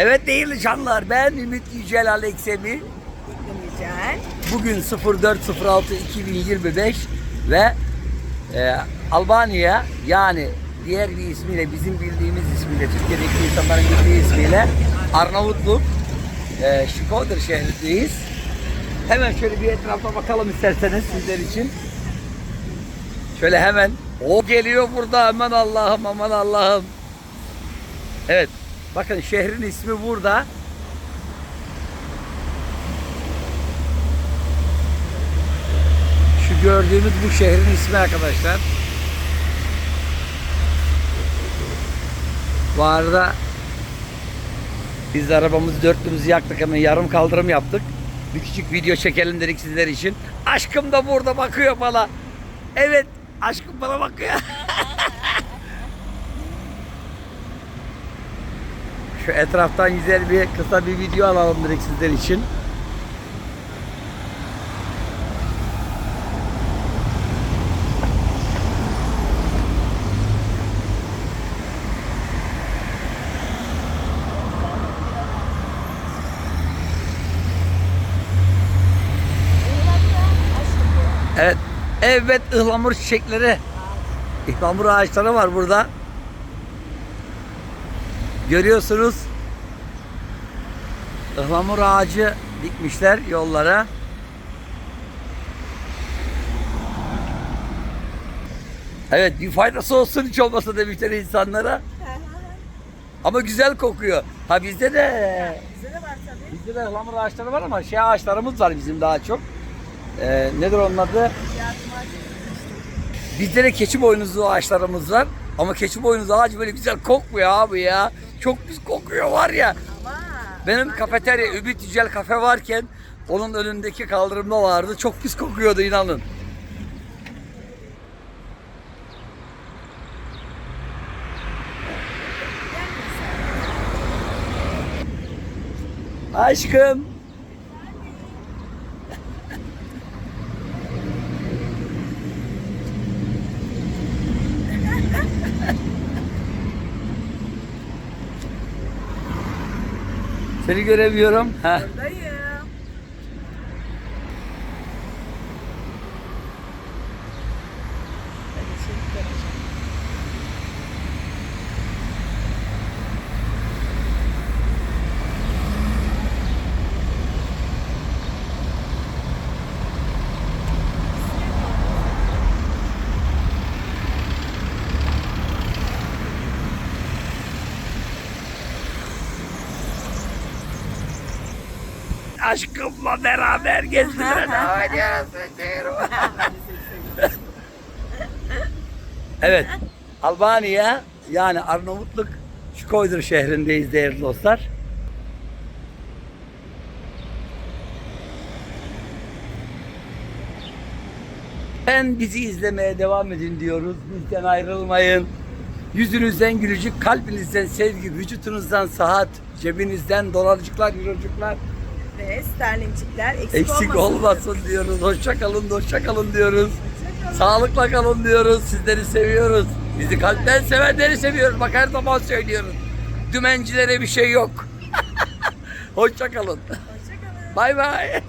Evet değerli canlar ben Ümit Yücel Aleksemi. Güzel. Bugün 04.06.2025 ve e, Albanya yani diğer bir ismiyle bizim bildiğimiz ismiyle Türkiye'deki insanların bildiği ismiyle Arnavutluk e, Şikodir şehrindeyiz. Hemen şöyle bir etrafa bakalım isterseniz sizler için. Şöyle hemen o geliyor burada aman Allah'ım aman Allah'ım. Evet bakın şehrin ismi burada. Şu gördüğümüz bu şehrin ismi arkadaşlar. Bu arada biz de arabamızı dörtlümüzü yaktık hemen yarım kaldırım yaptık. Bir küçük video çekelim dedik sizler için. Aşkım da burada bakıyor bana. Evet aşkım bana bakıyor. Şu etraftan güzel bir kısa bir video alalım dedik sizler için. Evet. Evet ıhlamur çiçekleri. Ihlamur ağaçları var burada. Görüyorsunuz. Ihlamur ağacı dikmişler yollara. Evet bir faydası olsun hiç olmasa demişler insanlara. Ama güzel kokuyor. Ha bizde de Bize de var tabii. bizde de ıhlamur ağaçları var ama şey ağaçlarımız var bizim daha çok. Ee, nedir onun adı? Bizde de keçi boynuzlu ağaçlarımız var. Ama keçi boynuzlu ağacı böyle güzel kokmuyor abi ya. Çok pis kokuyor var ya. Ama Benim kafeterya Ümit Yücel kafe varken onun önündeki kaldırımda vardı. Çok pis kokuyordu inanın. Aşkım. Seni göremiyorum. Buradayım. Aşkımla beraber devam ediyoruz. evet. Albanya yani Arnavutluk Şkoydur şehrindeyiz değerli dostlar. Ben bizi izlemeye devam edin diyoruz. Bizden ayrılmayın. Yüzünüzden gülücük, kalbinizden sevgi, vücutunuzdan saat, cebinizden dolarcıklar, eurocuklar Ve sterlincikler eksik, eksik olmasın diyoruz. Hoşça kalın, hoşça kalın diyoruz. Sağlıkla kalın diyoruz. Sizleri seviyoruz. Bizi kalpten sevenleri seviyoruz. Bak her zaman söylüyoruz. Dümencilere bir şey yok. hoşça kalın. Hoşçakalın. Bay bay. Bye.